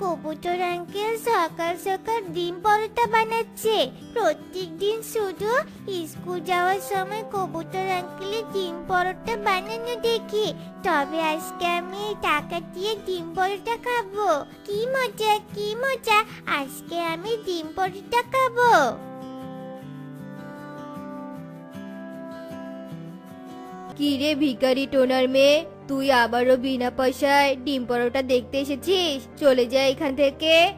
কবুতর আঙ্কেল সকাল সকাল ডিম পরোটা বানাচ্ছে। প্রত্যেক দিন শুধু স্কুল যাওয়ার সময় কবুতর আঙ্কেলের ডিম পরোটা বানানো দেখি। তবে আজকে আমি টাকা দিয়ে ডিম পরোটা খাব। কি মজা কি মজা, আজকে আমি ডিম পরোটা খাব। কি রে ভিখারি টোনার মেয়ে? তুই আবারও বিনা পয়সায় ডিম পরোটা দেখতে এসেছিস? চলে যা এখান থেকে।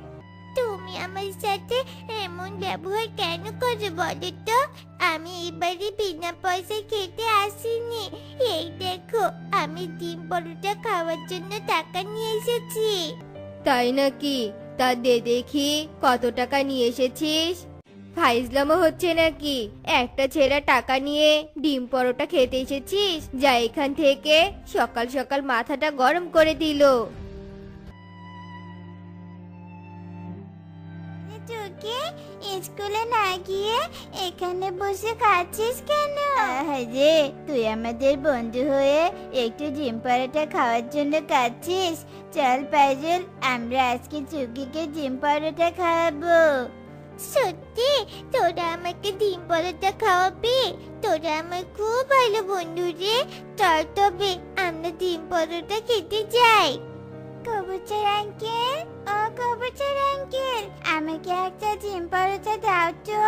তুমি আমার সাথে এমন ব্যবহার কেন করো বলো তো? আমি এবারে বিনা পয়সায় খেতে আসিনি। এই দেখো আমি ডিম পরোটা খাওয়ার জন্য টাকা নিয়ে এসেছি। তাই নাকি? তা দে দেখি কত টাকা নিয়ে এসেছিস। ফাইজলামো হচ্ছে নাকি? একটা ছেঁড়া টাকা নিয়ে ডিম পরোটা খেতে এসেছিস? যা এখান থেকে সকাল সকাল মাথাটা গরম করে দিল। তোকে স্কুলে না গিয়ে এখানে বসে খাচ্ছিস কেন? আরে তুই আমাদের বন্ধু হয়ে একটু ডিম পরোটা খাওয়ার জন্য কাচ্ছিস চল পাইজল আমরা আজকে চুকিকে ডিম পরোটা খাওয়াবো। সত্যি তোরা আমাকে ডিম পরোটা খাওয়াবি? তোরা আমার খুব ভালো বন্ধু রে। চল তবে আমরা ডিম পরোটা খেতে যাই। কবুতর আঙ্কেল? ও কবুতর আঙ্কেল আমাকে একটা ডিম পরোটা দাও তো।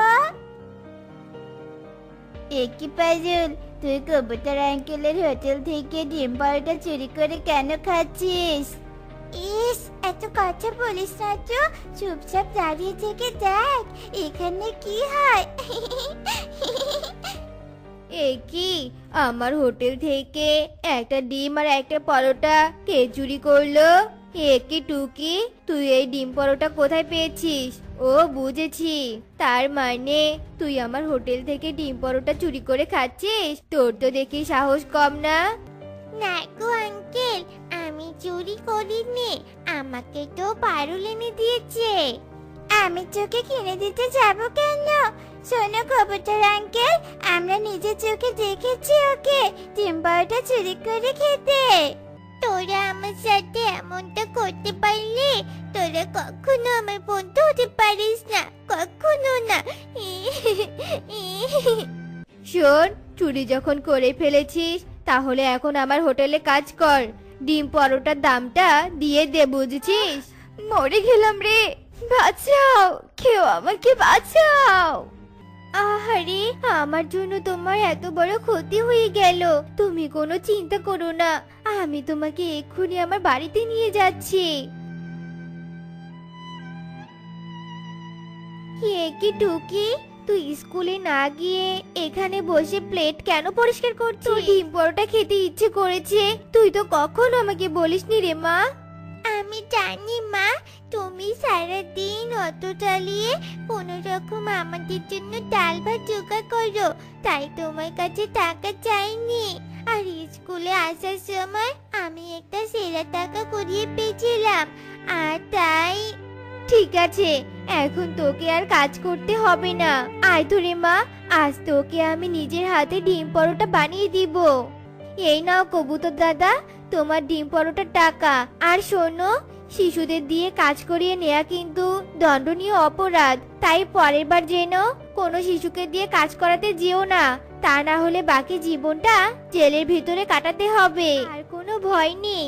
একই পাইজল তুই কবুতর আঙ্কেলের হোটেল থেকে ডিম পরোটা চুরি করে কেন খাচ্ছিস? ইস এত কথা বলিস না তো। চুপচাপ দাঁড়িয়ে থেকে দেখ এখানে কি হয়? এ কি? আমার হোটেল থেকে একটা ডিম আর একটা পরোটা কে চুরি করল? কি টুকি? তুই এই ডিম পরোটা কোথায় পেয়েছিস? ও বুঝেছি। তার মানে তুই আমার হোটেল থেকে ডিম পরোটা চুরি করে খাচ্ছিস? তোর তো দেখি সাহস কম না? না চুরি করিনি, আমাকে তো পারুল এনে দিয়েছে। আমি চোখে কিনে দিতে যাব কেন? শোনো কবুতর আঙ্কেল, আমরা নিজের চোখে দেখেছি ওকে ডিম পরোটা চুরি করে খেতে। তোরা আমার সাথে এমনটা করতে পারলে, তোরা কখনো আমার বন্ধু হতে পারিস না, কখনো না। শোন, চুরি যখন করে ফেলেছিস, তাহলে এখন আমার হোটেলে কাজ কর। ডিম পরোটার দামটা দিয়ে দে, বুঝেছিস? মরে গেলাম রে। বাঁচাও, কেউ আমাকে বাঁচাও। আহারে, আমার জন্য তোমার এত বড় ক্ষতি হয়ে গেল। তুমি কোনো চিন্তা করো না, আমি তোমাকে এক্ষুনি আমার বাড়িতে নিয়ে যাচ্ছি। কে কি টুকি? তুই স্কুলে না গিয়ে এখানে বসে প্লেট কেন পরিষ্কার করছিস? তোর ডিম পরোটা খেতে ইচ্ছে করেছে। তুই তো কখনো আমাকে বলিসনি রে মা। আমি জানি মা তুমি সারা দিন অটো চালিয়ে কোনো রকম আমাদের জন্য ডাল ভাত জোগাড় করো। তাই তোমার কাছে টাকা চাইনি। আর স্কুলে আসার সময় আমি একটা সেরা টাকা করিয়ে পেয়েছিলাম। আর তাই ঠিক আছে, এখন তোকে আর কাজ করতে হবে না। আয় তো রে মা, আজ তোকে আমি নিজের হাতে ডিম পরোটা বানিয়ে দিব। এই নাও কবুতর দাদা, তোমার ডিম পরোটার টাকা। আর শোনো, শিশুদের দিয়ে কাজ করিয়ে নেওয়া কিন্তু দণ্ডনীয় অপরাধ। তাই পরের বার যেন কোনো শিশুকে দিয়ে কাজ করাতে যেও না। তা না হলে বাকি জীবনটা জেলের ভিতরে কাটাতে হবে। আর কোনো ভয় নেই।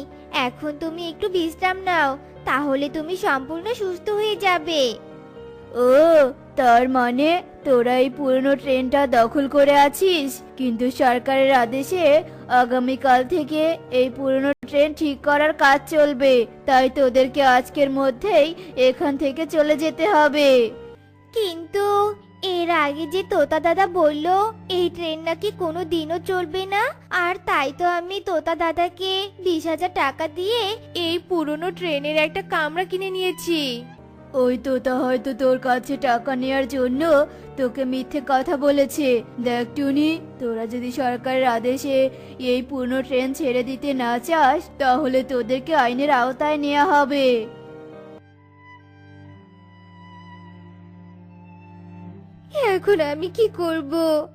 এখন তুমি একটু বিশ্রাম নাও। তাহলে তুমি সম্পূর্ণ সুস্থ হয়ে যাবে। ও তার মানে তোরা এই পুরনো ট্রেনটা দখল করে আছিস? কিন্তু সরকারের আদেশে আগামীকাল থেকে এই পুরনো ট্রেন ঠিক করার কাজ চলবে। তাই তোদেরকে আজকের মধ্যেই এখান থেকে চলে যেতে হবে। কিন্তু এর আগে যে তোতা দাদা বলল, এই ট্রেন নাকি কোনো দিনও চলবে না? আর তাই তো আমি তোতা দাদাকে বিশ হাজার টাকা দিয়ে এই পুরনো ট্রেনের একটা কামরা কিনে নিয়েছি। ওই তোতা হয়তো তোর কাছে টাকা নেওয়ার জন্য তোকে মিথ্যে কথা বলেছে। দেখ টুনি, তোরা যদি সরকারের আদেশে এই পুরনো ট্রেন ছেড়ে দিতে না চাস, তাহলে তোদেরকে আইনের আওতায় নেওয়া হবে। এখন আমি কি করব?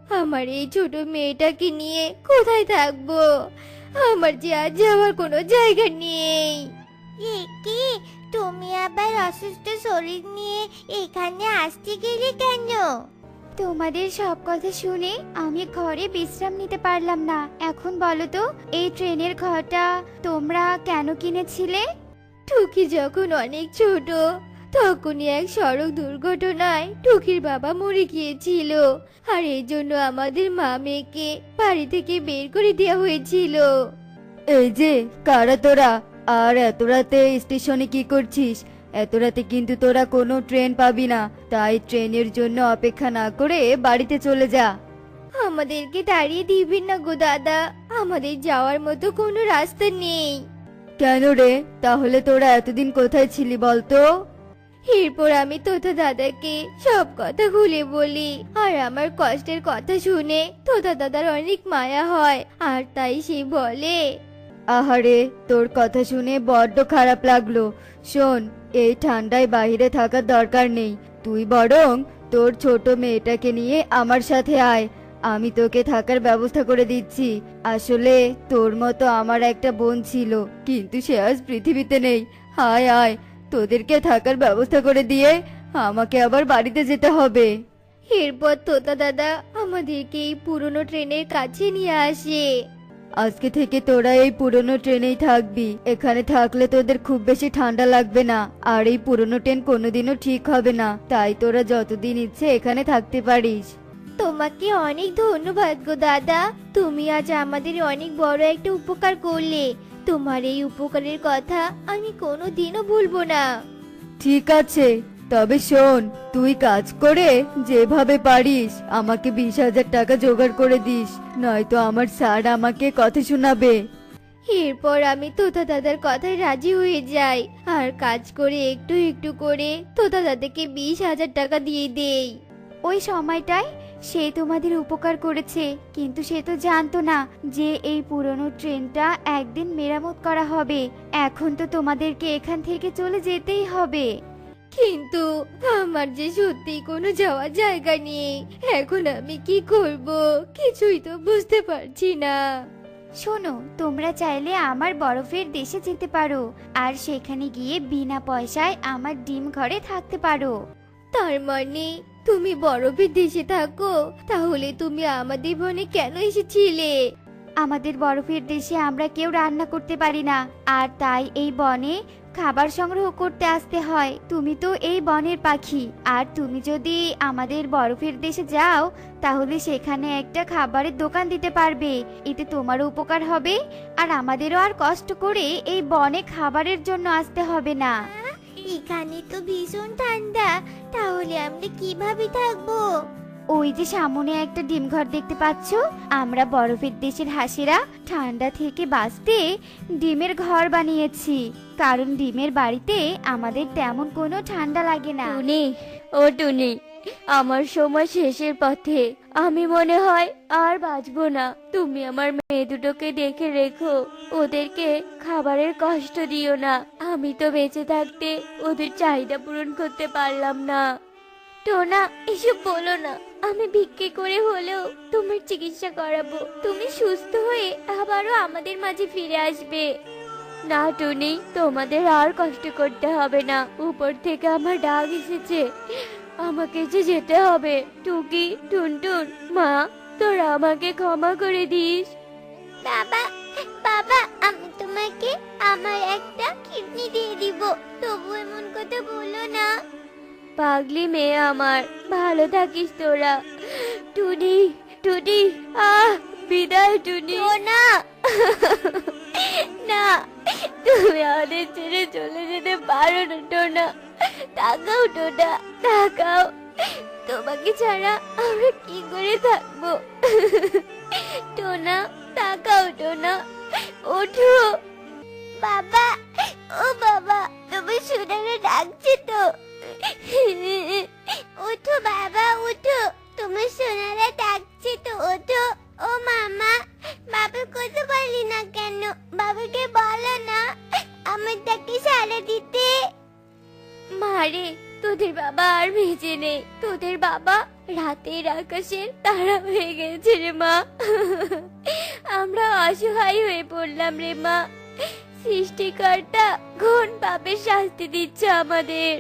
আমার এই ছোট মেয়েটাকে নিয়ে কোথায় থাকব? আমার যে আজ যাওয়ার কোনো জায়গা নেই। কি? তুমি তুমি আবার অসুস্থ শরীর নিয়ে এখানে আসতে গেলে কেন? তোমাদের সব কথা শুনে আমি ঘরে বিশ্রাম নিতে পারলাম না। এখন বলো তো এই ট্রেনের ঘরটা তোমরা কেন কিনেছিলে? টুকি যখন অনেক ছোট তখনই এক সড়ক দুর্ঘটনায় টুকির বাবা মরে গিয়েছিল। আর এই জন্য আমাদের মা মেয়েকে বাড়ি থেকে বের করে দেওয়া হয়েছিল। এই যে কারা তোরা? আর এত রাতে স্টেশনে কি করছিস? এত রাতে কিন্তু তোরা কোনো ট্রেন পাবি না। তাই ট্রেনের জন্য অপেক্ষা না করে বাড়িতে চলে যা। আমাদেরকে দাঁড়িয়ে দিবেন না গো দাদা। আমাদের যাওয়ার মতো কোনো রাস্তা নেই। কেন রে? তাহলে তোরা এতদিন কোথায় ছিলি বলতো? এরপর আমি তোতা দাদাকে সব কথা খুলে বলি। আর আমার কষ্টের কথা শুনে তোতা দাদার অনেক মায়া হয়, আর তাই সে বলে, আহারে, তোর কথা শুনে বড্ড খারাপ লাগল। শোন, এই ঠান্ডায় বাইরে থাকার দরকার নেই। তুই বরং তোর ছোট মেয়েটাকে নিয়ে আমার সাথে আয়। আমি তোকে থাকার ব্যবস্থা করে দিচ্ছি। আসলে তোর মতো আমার একটা বোন ছিল, কিন্তু সে আজ পৃথিবীতে নেই। হায় আয় তোদেরকে থাকার ব্যবস্থা করে দিয়ে আমাকে আবার বাড়িতে যেতে হবে। এরপর তোতা দাদা আমাদেরকে এই পুরনো ট্রেনের কাছে নিয়ে আসে। আজকে থেকে তোরা এই পুরনো ট্রেনেই থাকবি। এখানে থাকলে তোদের খুব বেশি ঠান্ডা লাগবে না। আর এই পুরনো ট্রেন কোনোদিনও ঠিক হবে না। তাই তোরা যতদিন ইচ্ছে এখানে থাকতে পারিস। তোমাকে অনেক ধন্যবাদ গো দাদা। তুমি আজ আমাদের অনেক বড় একটা উপকার করলে। তোমার এই উপকারের কথা আমি কোনো দিনও ভুলবো না। ঠিক আছে তবে শোন তুই কাজ করে যেভাবে পারিস আমাকে বিশ হাজার টাকা জোগাড় করে দিস নয়তো আমার স্যার আমাকে কথা শোনাবে। এরপর আমি তোতা দাদার কথায় রাজি হয়ে যাই আর কাজ করে একটু একটু করে তোতা দাদাকে বিশ হাজার টাকা দিয়ে দেই। ওই সময়টায় সে তোমাদের উপকার করেছে কিন্তু সে তো জানতো না যে এই পুরনো ট্রেনটা একদিন মেরামত করা হবে। এখন তো তোমাদেরকে এখান থেকে চলে যেতেই হবে। কিন্তু আমার যে সত্যি কোনো যাওয়ার জায়গা নেই এখন আমি কি করব কিছুই তো বুঝতে পারছি না। শোনো তোমরা চাইলে আমার বরফের দেশে যেতে পারো আর সেখানে গিয়ে বিনা পয়সায় আমার ডিম ঘরে থাকতে পারো। তার মানে তুমি বরফের দেশে থাকো তাহলে তুমি আমাদের বনে কেন এসেছিলে? আমাদের বরফের দেশে আমরা কেউ রান্না করতে পারি না আর তাই এই বনে খাবার সংগ্রহ করতে আসতে হয়। তুমি তো এই বনের পাখি আর তুমি যদি আমাদের বরফের দেশে যাও তাহলে সেখানে একটা খাবারের দোকান দিতে পারবে। এতে তোমারও উপকার হবে আর আমাদেরও আর কষ্ট করে এই বনে খাবারের জন্য আসতে হবে না। এখানে তো ভীষণ ঠান্ডা তাহলে আমরা কীভাবে থাকব? ওই যে সামনে একটা ডিম ঘর দেখতে পাচ্ছ? আমরা বরফের দেশের হাসিরা ঠান্ডা থেকে বাঁচতে ডিমের ঘর বানিয়েছি। কারণ ডিমের বাড়িতে আমাদের তেমন কোনো ঠান্ডা লাগে না। টুনি ও টুনি আমার সময় শেষের পথে। আমি মনে হয় আর বাঁচবো না। তুমি আমার মেয়ে দুটোকে দেখে রেখো। ওদেরকে খাবারের কষ্ট দিও না। আমি তো বেঁচে থাকতে ওদের চাহিদা পূরণ করতে পারলাম না। টোনা, এসব বলো না। আমি ভিক্ষে করে হলেও তোমার চিকিৎসা করাবো। তুমি সুস্থ হয়ে আবারও আমাদের মাঝে ফিরে আসবে। না টুনি, তোমাদের আর কষ্ট করতে হবে না। উপর থেকে আমার ডাক এসেছে। আমাকে যে যেতে হবে টুকি টুনটুন মা তোরা আমাকে ক্ষমা করে দিস। বাবা বাবা আমি তোমাকে আমার একটা কিডনি দিয়ে দিব তবু এমন কথা বলো না। পাগলি মেয়ে আমার ভালো থাকিস তোরা। টুনি টুনি আহ বিদায় টুনি। না। না তুমি আমাদের ছেড়ে চলে যেতে পারো না টোনা। তাকাও টোনা তাকাও। তোমাকে ছাড়া আমরা কি করে থাকব? টোনা, তাকাও, টোনা। ওঠো। বাবা, ও বাবা, তুমি সোনারে ডাকছে তো? ওঠো বাবা, ওঠো। তুমি সোনারা ডাকছে তো? ওঠো। ও মামা, বাবা কথা বলি না কেন? বাবাকে বলো না। আমার তাকে সারা দিতে মারে তোদের বাবা আর ভেজে নেই। তোদের বাবা রাতের আকাশের তারা হয়ে গেছে রে মা। আমরা অসহায় হয়ে পড়লাম রে মা। সৃষ্টিকর্তা ঘন পাপের শাস্তি দিচ্ছে আমাদের।